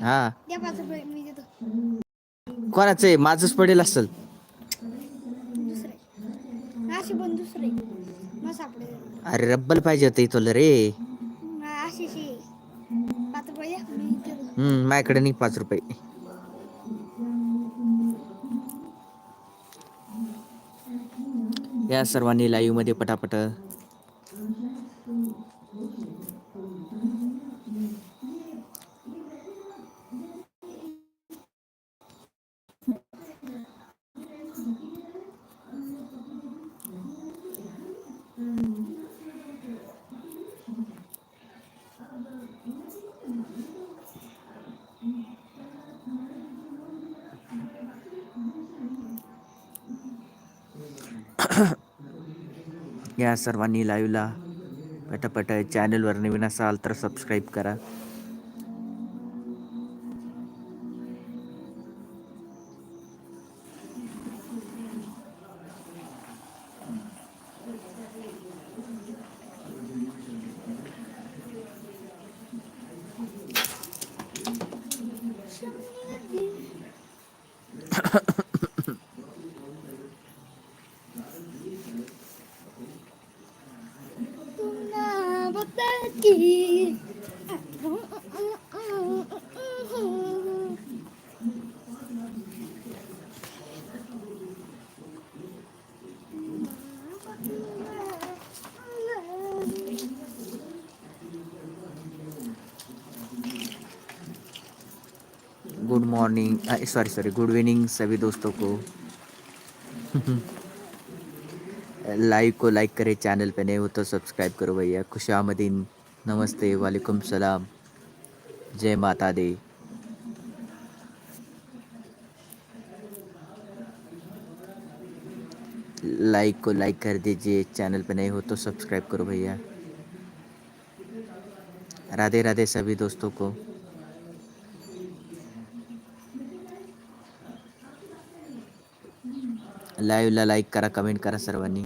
हा? मी देतो. कोणाचं आहे? माझंच पडेल असेल. अरे रब्बल पाहिजे होतं इथलं रे. माझ्याकडे नाही पाच रुपये. या सर्वांनी लाईव्हमध्ये पटापट या सर्वांनी लाईव्हला पटापट चॅनलवर नवीन असाल तर सबस्क्राईब करा. Good morning sorry sorry good evening सभी दोस्तों को। लाइव को लाइक करें चैनल पे नए हो तो सब्सक्राइब करो भैया। खुशामदीन, नमस्ते, वालेकुम सलाम। जय माता दी। लाइक को लाइक कर दीजिए चैनल पे नए हो तो सब्सक्राइब करो भैया। राधे राधे सभी दोस्तों को। लाईव्हला लाईक करा, कमेंट करा सर्वांनी.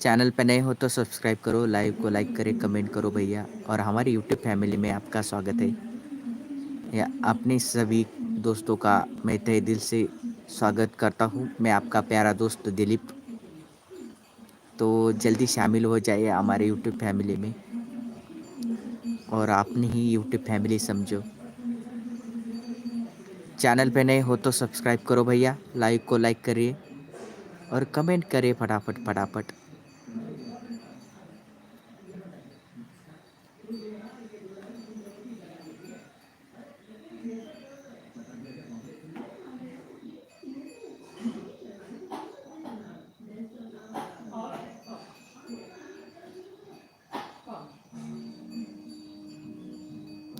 चैनल पे नए हो तो सब्सक्राइब करो, लाइव को लाइक करें, कमेंट करो भैया. और हमारी यूट्यूब फैमिली में आपका स्वागत है. या अपने सभी दोस्तों का मैं तहे दिल से स्वागत करता हूँ। मैं आपका प्यारा दोस्त दिलीप। तो जल्दी शामिल हो जाइए हमारे यूट्यूब फैमिली में। और आपने ही यूट्यूब फैमिली समझो। चैनल पे नए हो तो सब्सक्राइब करो भैया। लाइक को लाइक करिए। और कमेंट करिए फटाफट फटाफट।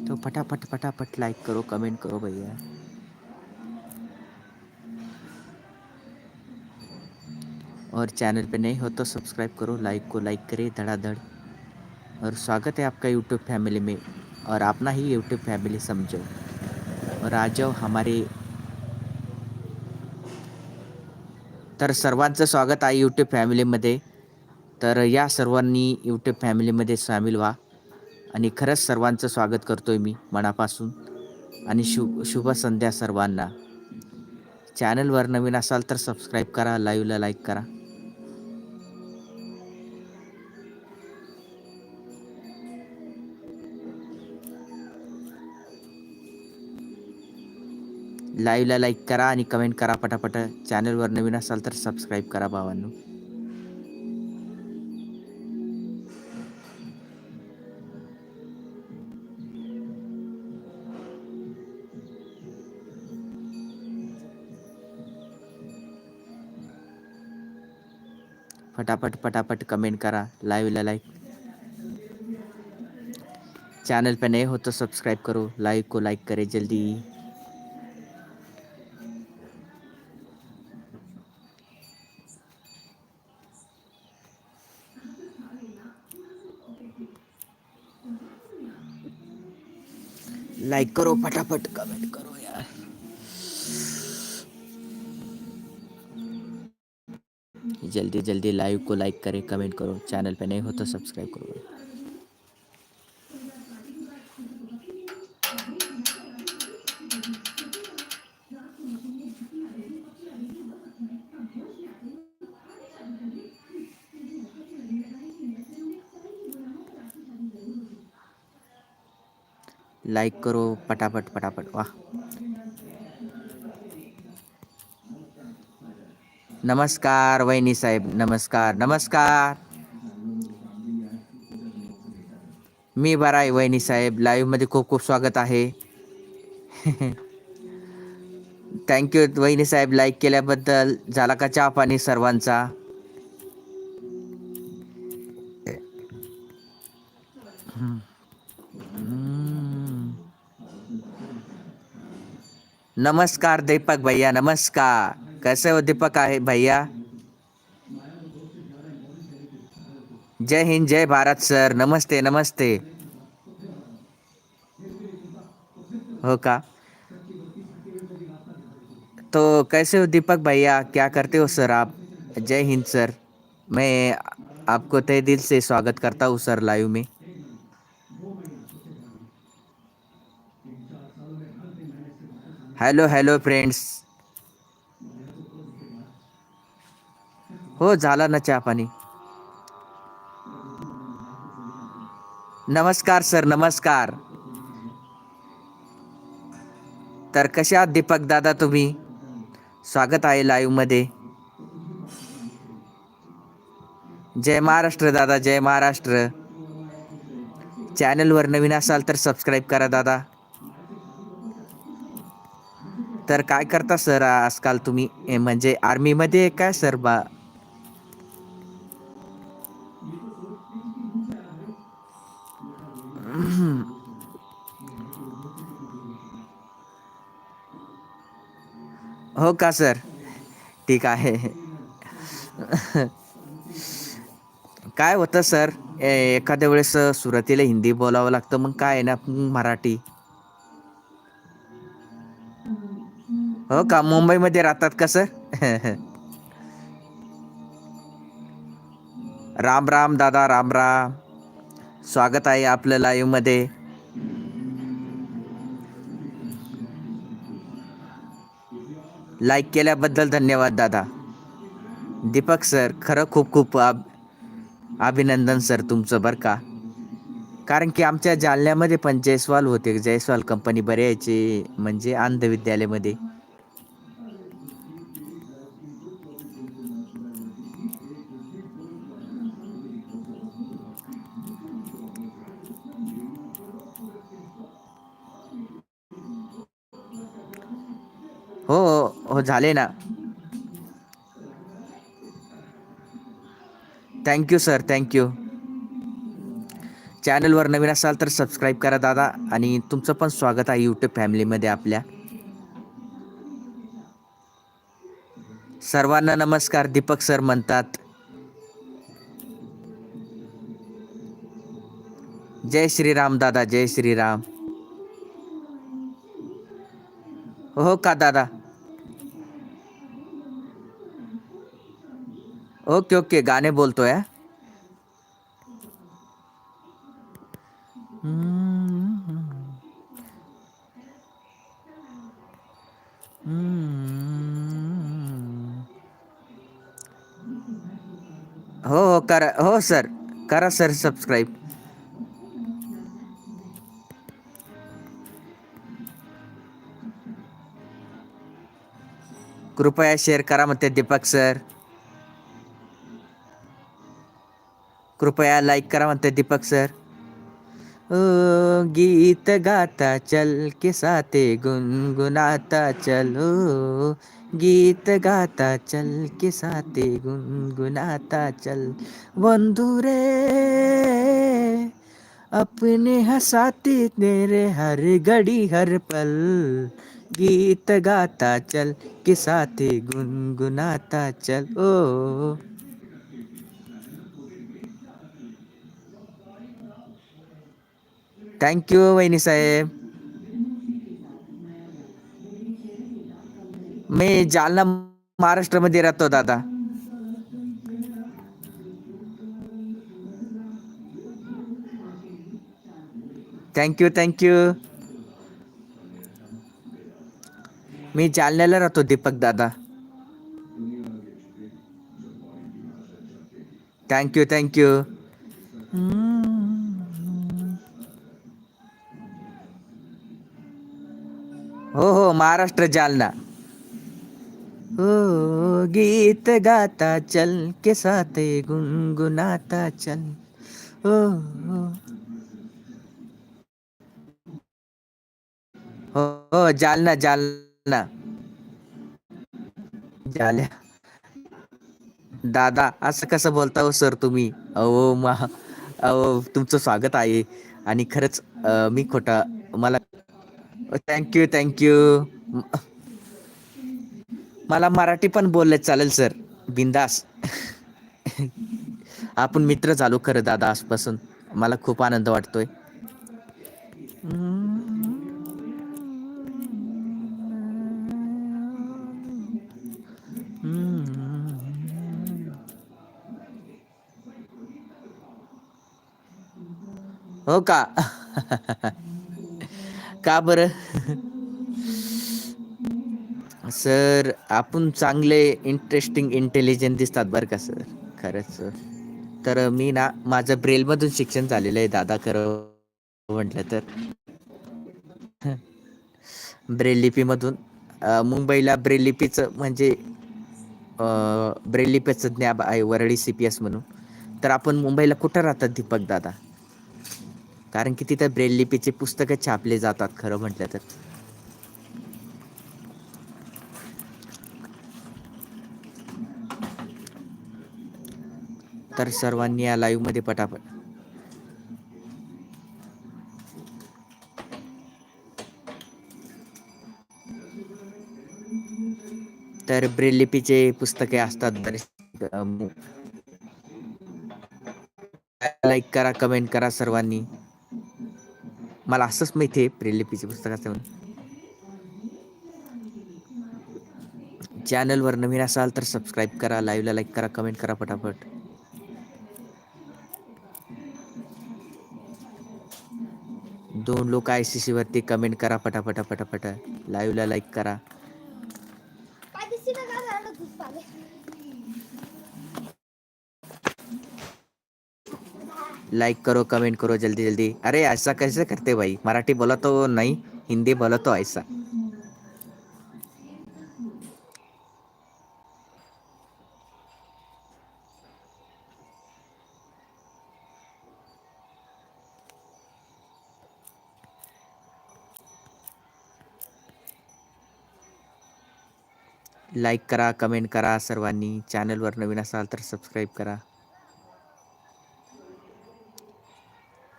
तो फटाफट फटाफट लाइक करो कमेंट करो भैया। और चैनल पे नहीं हो तो सब्सक्राइब करो लाइक को लाइक करें धड़ाधड़। और स्वागत है आपका यूट्यूब फैमिली में और अपना ही यूट्यूब फैमिली समझो। और आ जाओ हमारे तर सर्वांचं स्वागत आहे यूट्यूब फॅमिलीमध्ये तर या सर्वांनी यूट्यूब फॅमिलीमध्ये सामील व्हा। आणि खरंच सर्वांचं स्वागत करतो आहे मी मनापासून. आणि शुभ शुभ संध्या सर्वांना. चॅनलवर नवीन असाल तर सबस्क्राईब करा लाईव्हला लाईक करा. लाईव्हला लाईक करा आणि कमेंट करा पटापट. चॅनलवर नवीन असाल तर सबस्क्राईब करा भावांनो फटाफट फटाफट कमेंट करा लाइव ला लाइक चैनल पे नए हो तो सब्सक्राइब करो लाइव को लाइक करें जल्दी। लाइक करो, फटाफट कमेंट करो यार। जल्दी जल्दी लाइव को लाइक करें, कमेंट करो, चैनल पे नहीं हो तो सब्सक्राइब करो। लाइक करो, फटाफट फटाफट, वाह। नमस्कार वहिनी साहेब नमस्कार नमस्कार. मी बरा आहे वहिनी साहेब. लाईव्हमध्ये खूप खूप स्वागत आहे. थँक्यू वहिनी साहेब. लाईक केल्याबद्दल झाला का चहा पाणी सर्वांचा? नमस्कार दीपक भैया नमस्कार. कैसे हो दीपक आहे भैया? जय हिंद, जय भारत सर। नमस्ते नमस्ते। हो का? तो कैसे हो दीपक भैया? क्या करते हो सर आप? जय हिंद सर। मैं आपको तय दिल से स्वागत करता हूँ सर लाइव में। Hello hello friends. हो झाला ना चहा पाणी. नमस्कार सर नमस्कार. तर कशा दीपक दादा तुम्ही? स्वागत आहे लाईव्हमध्ये. जय महाराष्ट्र दादा जय महाराष्ट्र. चॅनलवर नवीन असाल तर सबस्क्राईब करा दादा. तर काय करता सर आजकाल तुम्ही? म्हणजे आर्मीमध्ये काय सर बा हो का सर? ठीक आहे. काय होतं सर? ए, एखाद्या वेळेस सुरुवातीला हिंदी बोलावं लागतं मग काय ना मराठी? हो का मुंबईमध्ये राहतात का सर? राम राम दादा राम राम. स्वागत आहे आपलं लाईव्ह लाईक केल्याबद्दल धन्यवाद दादा. दीपक सर खरं खूप खूप आब अभिनंदन सर तुमचं बरं का? कारण की आमच्या जालन्यामध्ये पण जयस्वाल होते. जयस्वाल कंपनी बऱ्यायची म्हणजे म्हणजे विद्यालयामध्ये झाले ना. थँक्यू सर थँक्यू चॅनलवर नवीन असाल तर सबस्क्राईब करा दादा आणि तुमचं पण स्वागत आहे यूट्यूब फॅमिलीमध्ये आपल्या. सर्वांना नमस्कार दीपक सर म्हणतात. जय श्रीराम दादा जय श्रीराम. हो का दादा? ओके ओके, गाने बोलतोय हा. हम्म. हम्म. हो हो, करा, हो, सर, करा, सर सब्सक्राइब कृपया शेअर करा म्हणते दीपक सर कृपया लाईक करा म्हणते दीपक सर. ओ गीत गाता चल के साथे, गुनगुनाता चलो. गीत गाता चल के साथे, गुनगुनाता चल. बंधु रे, अपने हंसाते तेरे हर घड़ी हर पल. गीत गाता चल के साथे, गुनगुनाता चल. ओ थँक्यू वहिनी साहेब. मी जालना महाराष्ट्रामध्ये राहतो दादा. थँक्यू थँक्यू मी जालन्याला राहतो दीपक दादा. थँक्यू थँक्यू हो महाराष्ट्र जालना. हो गीत गाता चल के साथ गुनगुनाता चल. हो हो. हो हो जालना जालना. जाल्या दादा असं कसं बोलता हो सर तुम्ही? अहो मा अहो तुमचं स्वागत आहे. आणि खरंच मी खोटा मला थँक्यू थँक्यू मला मराठी पण बोलले चालेल सर बिंदास. आपण मित्र चालू खरं दादा आजपासून. मला खूप आनंद वाटतोय. हो का? का बरं? सर आपण चांगले इंटरेस्टिंग इंटेलिजंट दिसतात बरं का सर? खरंच सर. तर मी ना माझं ब्रेलमधून शिक्षण झालेलं आहे दादा खरं म्हटलं तर. ब्रेल लिपीमधून मुंबईला ब्रेल लिपीचं म्हणजे ब्रेल लिपीचं ज्ञाब आहे वरळी सी पी एस म्हणून. तर आपण मुंबईला कुठं राहतात दीपक दादा? कारण की तिथे ब्रेल लिपीचे पुस्तकं छापले जातात खरं म्हटलं तर. तर सर्वांनी या लाईव्हमध्ये पटापट. तर ब्रेल लिपीचे पुस्तके असतात बरेच लाईक करा कमेंट करा सर्वांनी. मला असंच माहिती आहे प्रेलिपीचे पुस्तकाचं पुस्तक असते म्हणून. चॅनलवर नवीन असाल तर सबस्क्राईब करा लाईव्हला लाईक करा कमेंट करा पटापट. दोन लोक आय सी सी वरती कमेंट करा फटाफट पटापट. लाईव्हला लाईक करा काय दिसते ना का झालं दूध पाले लाइक करो कमेंट करो जल्दी जल्दी। अरे ऐसा कैसे करते भाई? मराठी बोला तो नहीं हिंदी बोला तो ऐसा। लाईक करा कमेंट करा सर्वांनी। चॅनलवर नवीन असाल तर सबस्क्राईब करा.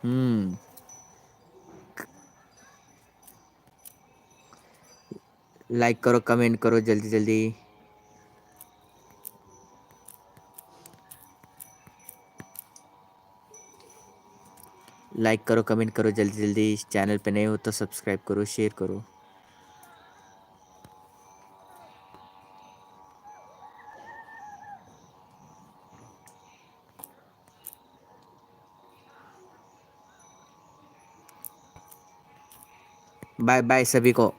हम्म लाइक करो कमेंट करो जल्दी जल्दी। लाइक करो कमेंट करो जल्दी जल्दी। चैनल पे नए हो तो सब्सक्राइब करो शेयर करो। Bye-bye, sabi ko.